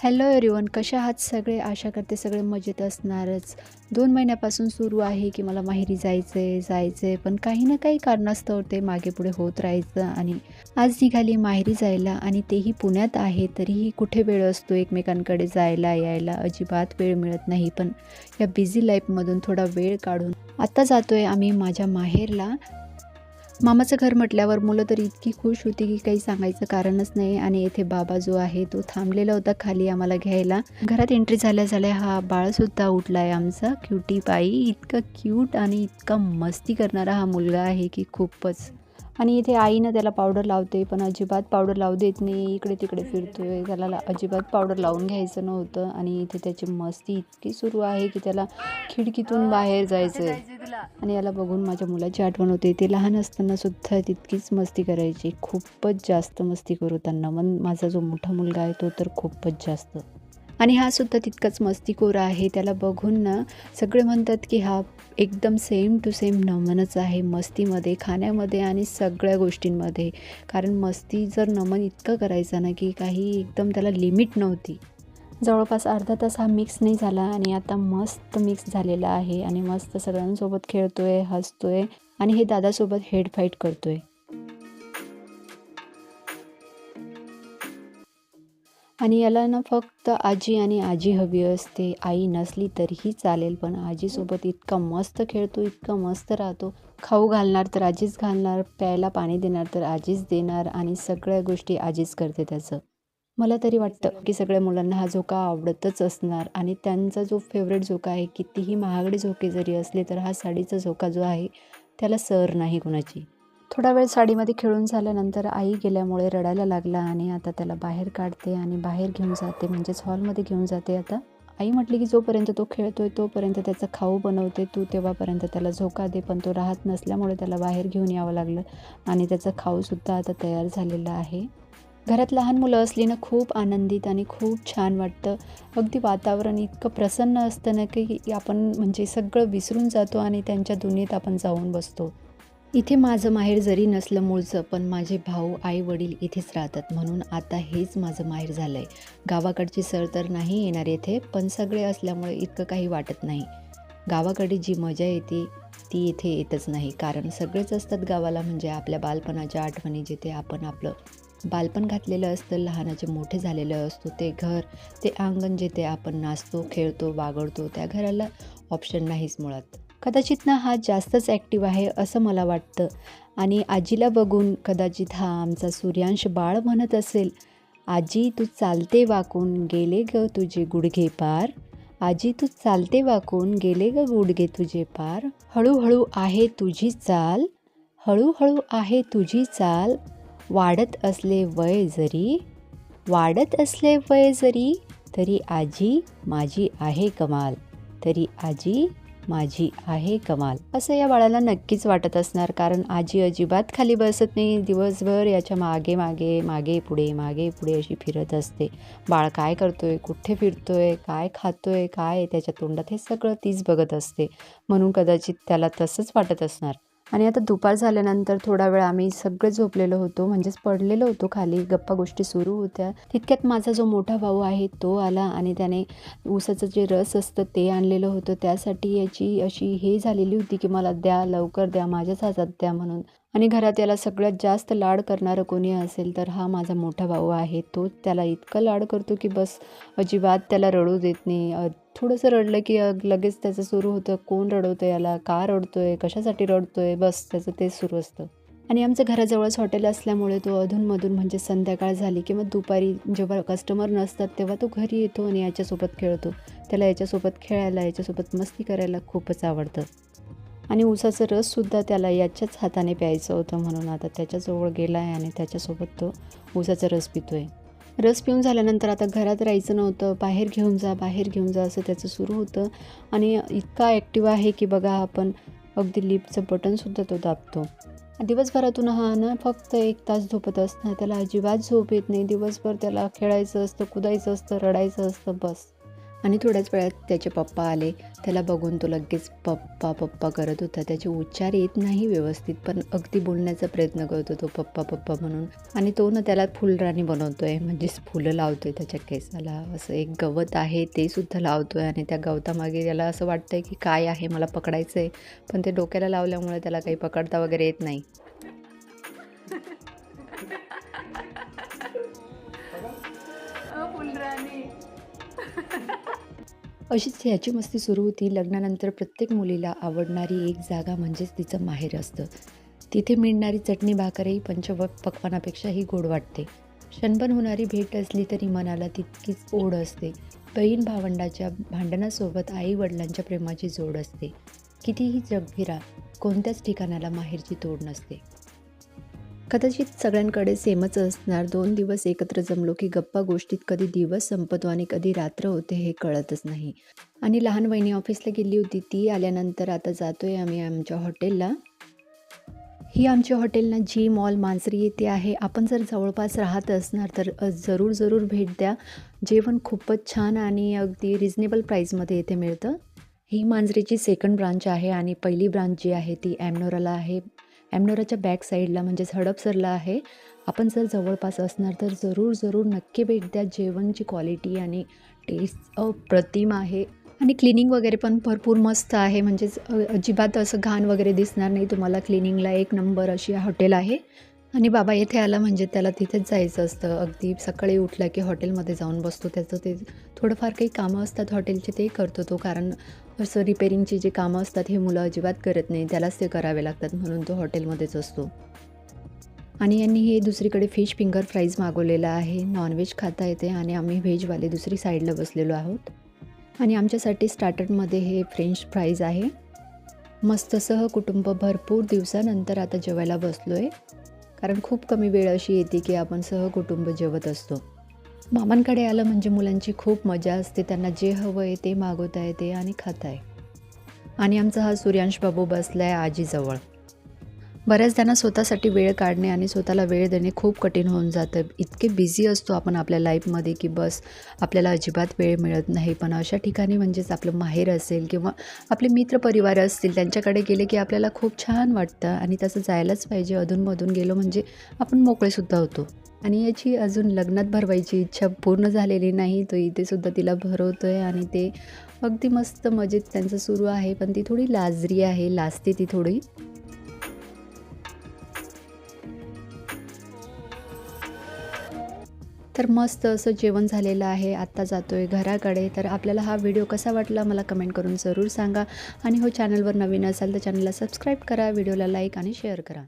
Hello everyone कशा आहात सगळे? आशा करते सगळे मजेत असणारच. दोन महिन्यापासून सुरू आहे की मला माहेरी जायचं आहे जायचं आहे पण काही ना काही कारणास्तव ते मागे पुढे होत राहायचं आणि आज निघाली माहेरी जायला आणि तेही पुण्यात आहे तरीही कुठे वेळ असतो एकमेकांकडे जायला यायला? अजिबात वेळ मिळत नाही पण या बिझी लाईफमधून थोडा वेळ काढून आत्ता जातो आहे आम्ही माझ्या माहेरला. मामाचं घर म्हटल्यावर मुलं तर इतकी खुश होती की काही सांगायचं कारणच नाही आणि येथे बाबा जो आहे तो थांबलेला होता खाली आम्हाला घ्यायला. घरात एंट्री झाल्या झाल्या हा बाळसुद्धा उठला आहे आमचा. क्युटी पायी इतका क्यूट आणि इतका मस्ती करणारा हा मुलगा आहे की खूपच. आणि इथे आईनं त्याला पावडर लावते पण अजिबात पावडर लावू देत नाही. इकडे तिकडे फिरतोय. त्याला अजिबात पावडर लावून घ्यायचं नव्हतं आणि इथे त्याची मस्ती इतकी सुरू आहे की त्याला खिडकीतून बाहेर जायचं आहे आणि याला बघून माझ्या मुलाची आठवण होते. ते लहान असताना सुद्धा तितकीच मस्ती करायची. खूपच जास्त मस्ती करू त्यांना. मग माझा जो मोठा मुलगा आहे तो तर खूपच जास्त आणि हा सुद्धा तितकाच मस्तीखोर आहे. त्याला बघून ना सगळे म्हणतात की हा एकदम सेम टू सेम नमनच आहे मस्तीमध्ये खाण्यामध्ये आणि सगळ्या गोष्टींमध्ये. कारण मस्ती जर नमन इतकं करायचं ना की काही एकदम त्याला लिमिट नव्हती. जवळपास अर्धा तास हा मिक्स नाही झाला आणि आता मस्त मिक्स झालेला आहे. आणि मस्त सगळ्यांसोबत खेळतो आहे हसतो आहे आणि हे दादासोबत हेड फाईट आहे आणि याला ना फक्त आजी आणि आजी हवी असते. आई नसली तरीही चालेल पण आजीसोबत इतका मस्त खेळतो इतका मस्त राहतो. खाऊ घालणार तर आजीच घालणार प्यायला पाणी देणार तर आजीच देणार आणि सगळ्या गोष्टी आजीच करते त्याचं. मला तरी वाटतं की सगळ्या मुलांना हा झोका आवडतच असणार आणि त्यांचा जो फेवरेट झोका आहे कितीही महागडे झोके जरी असले तर हा साडीचा झोका जो आहे त्याला सर नाही कुणाची. थोडा वेळ साडीमध्ये खेळून झाल्यानंतर आई गेल्यामुळे रडायला लागला आणि आता त्याला बाहेर काढते आणि बाहेर घेऊन जाते म्हणजेच हॉलमध्ये घेऊन जाते. आता आई म्हटली की जोपर्यंत तो खेळतोय तोपर्यंत त्याचं खाऊ बनवते तू तेव्हापर्यंत त्याला झोका दे. पण तो राहत नसल्यामुळे त्याला बाहेर घेऊन यावं लागलं आणि त्याचं खाऊसुद्धा आता तयार झालेलं आहे. घरात लहान मुलं असली ना खूप आनंदित आणि खूप छान वाटतं. अगदी वातावरण इतकं प्रसन्न असतं ना की आपण म्हणजे सगळं विसरून जातो आणि त्यांच्या दुनियेत आपण जाऊन बसतो. इथे माझं माहेर जरी नसलं मूळचं पण माझे भाऊ आई वडील इथेच राहतात. म्हणून आता हेच माझं माहेर झालं आहे गावाकडची सर तर नाही येणार येथे पण सगळे असल्यामुळे इतकं काही वाटत नाही. गावाकडे जी मजा येते ती इथे येतच नाही. कारण सगळेच असतात गावाला म्हणजे आपल्या बालपणाच्या आठवणी जिथे आपण आपलं बालपण घातलेलं असतं लहानाचे मोठे झालेलं असतो ते घर ते अंगण जिथे आपण नाचतो खेळतो वागडतो त्या घराला ऑप्शन नाहीच मुळात. कदाचित ना हा जास्तच ॲक्टिव्ह आहे असं मला वाटतं. आणि आजीला बघून कदाचित हा आमचा सूर्यांश बाळ म्हणत असेल आजी तू चालते वाकून गेले ग तुझे गुडघे पार? आजी तू चालते वाकून गेले ग गुडघे तुझे पार? हळूहळू आहे तुझी चाल हळूहळू आहे तुझी चाल वाढत असले वय जरी वाढत असले वय जरी तरी आजी माझी आहे कमाल तरी आजी माझी आहे कमाल. असं या बाळाला नक्कीच वाटत असणार कारण आजी अजिबात खाली बसत नाही. दिवसभर याच्या मागे मागे मागे पुढे मागे पुढे अशी फिरत असते. बाळ काय करतोय कुठे फिरतोय काय खातोय काय आहे त्याच्या तोंडात हे सगळं तीच बघत असते. म्हणून कदाचित त्याला तसंच वाटत असणार. आणि आता दुपार झाल्यानंतर थोडा वेळ आम्ही सगळे झोपलेलो होतो म्हणजेच पडलेलो होतो खाली. गप्पा गोष्टी सुरू होत्या. तितक्यात माझा जो मोठा भाऊ आहे तो आला आणि त्याने ऊसाचं जे रस असतं ते आणलेलं होतं. त्यासाठी याची अशी हे झालेली होती की मला द्या लवकर द्या माझ्याच हातात द्या म्हणून. आणि घरात याला सगळ्यात जास्त लाड करणारं कोणी असेल तर हा माझा मोठा भाऊ आहे. तो त्याला इतका लाड करतो की बस अजिबात त्याला रडू देत नाही. थोडंसं रडलं की लगेच त्याचं सुरू होतं. कोण रडवतं याला? का रडतोय? कशासाठी रडतोय? बस त्याचं तेच सुरू असतं. आणि आमचं घराजवळच हॉटेल असल्यामुळे तो अधूनमधून म्हणजे संध्याकाळ झाली किंवा दुपारी जेव्हा कस्टमर नसतात तेव्हा तो घरी येतो आणि याच्यासोबत खेळतो. त्याला याच्यासोबत खेळायला याच्यासोबत मस्ती करायला खूपच आवडतं. आणि ऊसाचं रससुद्धा त्याला याच्याच हाताने प्यायचं होतं म्हणून आता त्याच्याजवळ गेला आहे आणि त्याच्यासोबत तो ऊसाचा रस पितो आहे रस पिऊन झाल्यानंतर आता घरात राहायचं नव्हतं. बाहेर घेऊन जा बाहेर घेऊन जा असं त्याचं सुरू होतं. आणि इतका ॲक्टिव्ह आहे की बघा आपण अगदी लिफ्टचं बटनसुद्धा तो दाबतो. दिवसभरातून हा ना फक्त एक तास झोपत असणार त्याला अजिबात झोप येत नाही. दिवसभर त्याला खेळायचं असतं कुदायचं असतं रडायचं असतं बस. आणि थोड्याच वेळात त्याचे पप्पा आले. त्याला बघून तो लगेच पप्पा पप्पा करत होता. त्याचे उच्चार येत नाही व्यवस्थित पण अगदी बोलण्याचा प्रयत्न करतो तो पप्पा पप्पा म्हणून. आणि तो ना त्याला फुलराणी बनवतो आहे म्हणजेच फुलं लावतो आहे त्याच्या केसाला. असं एक गवत आहे ते सुद्धा लावतो आहे आणि त्या गवतामागे त्याला असं वाटतं आहे की काय आहे मला पकडायचं आहे पण ते डोक्याला लावल्यामुळे त्याला काही पकडता वगैरे येत नाही. अशीच ह्याची मस्ती सुरू होती. लग्नानंतर प्रत्येक मुलीला आवडणारी एक जागा म्हणजेच तिचं माहेर असतं. तिथे मिळणारी चटणी भाकरही पंचव पकवानापेक्षाही गोड वाटते. क्षणभर होणारी भेट असली तरी मनाला तितकीच ओढ असते. बहीण भावंडाच्या भांडणासोबत आई वडिलांच्या प्रेमाची जोड असते. कितीही जग फिरा कोणत्याच ठिकाणाला माहेरची तोड नसते. कदाचित सगळ्यांकडे सेमच असणार. दोन दिवस एकत्र जमलो की गप्पा गोष्टीत कधी दिवस संपतो आणि कधी रात्र होते हे कळतच नाही. आणि लहान वहिनी ऑफिसला गेली होती ती आल्यानंतर आता जातोय आम्ही आमच्या हॉटेलला. ही आमची हॉटेल ना जी मॉल मांजरी येथे आहे. आपण जर जवळपास राहत असणार तर जरूर जरूर भेट द्या. जेवण खूपच छान आणि अगदी रिजनेबल प्राईजमध्ये येथे मिळतं. ही मांजरीची सेकंड ब्रांच आहे आणि पहिली ब्रांच जी आहे ती ॲमनोराला आहे. ॲमनोराच्या बॅक साईडला म्हणजेच हडपसरला आहे. आपण जर जवळपास असणार तर जरूर जरूर नक्की भेट द्या. जेवणची क्वालिटी आणि टेस्ट अप्रतिम आहे. आणि क्लिनिंग वगैरे पण भरपूर मस्त आहे. म्हणजेच अजिबात असं घाण वगैरे दिसणार नाही. तुम्हाला क्लिनिंगला एक नंबर अशी हॉटेल आहे. आणि बाबा येथे आला म्हणजे त्याला तिथेच जायचं असतं. अगदी सकाळी उठला की हॉटेलमध्ये जाऊन बसतो. त्याचं ते थोडंफार काही कामं असतात हॉटेलचे ते करतो तो. कारण सो रिपेरिंगची जे कामं असतात हे मुलं अजिबात करत नाही. त्यालाच ते करावे लागतात म्हणून तो हॉटेलमध्येच असतो. आणि यांनी हे दुसरीकडे फिश फिंगर फ्राईज मागवलेलं आहे. नॉनव्हेज खाता येते आणि आम्ही व्हेजवाले दुसरी साईडला बसलेलो आहोत. आणि आमच्यासाठी स्टार्टरमध्ये हे फ्रेंच फ्राईज आहे. मस्त सहकुटुंब भरपूर दिवसानंतर आता जेवायला बसलो आहे कारण खूप कमी वेळ अशी येते की आपण सहकुटुंब जेवत असतो. मामांकडे आलं म्हणजे मुलांची खूप मजा असते. त्यांना जे हवं आहे ते मागवता येते आणि खाता आहे आणि आमचा हा सूर्यांश बाबू बसला आहे आजीजवळ. बऱ्याच त्यांना स्वतःसाठी वेळ काढणे आणि स्वतःला वेळ देणे खूप कठीण होऊन जातं. इतके बिझी असतो आपण आपल्या लाईफमध्ये की बस आपल्याला अजिबात वेळ मिळत नाही. पण अशा ठिकाणी म्हणजेच आपलं माहेर असेल किंवा आपले मित्रपरिवार असतील त्यांच्याकडे गेले की आपल्याला खूप छान वाटतं. आणि तसं जायलाच पाहिजे. अधूनमधून गेलो म्हणजे आपण मोकळेसुद्धा होतो. आणि याची अजून लग्नात भरवायची इच्छा पूर्ण झालेली नाही. तो इथे सुद्धा तिला भरवतो आहे आणि ते अगदी मस्त मजेत त्यांचं सुरू आहे. पण ती थोडी लाजरी आहे लाजते ती थोडी. तर मस्त असं जेवण झालेलं आहे. आत्ता जातो आहे घराकडे. तर आपल्याला हा व्हिडिओ कसा वाटला मला कमेंट करून जरूर सांगा. आणि हो चॅनलवर नवीन असाल तर चॅनलला सबस्क्राईब करा. व्हिडिओला लाईक आणि शेअर करा.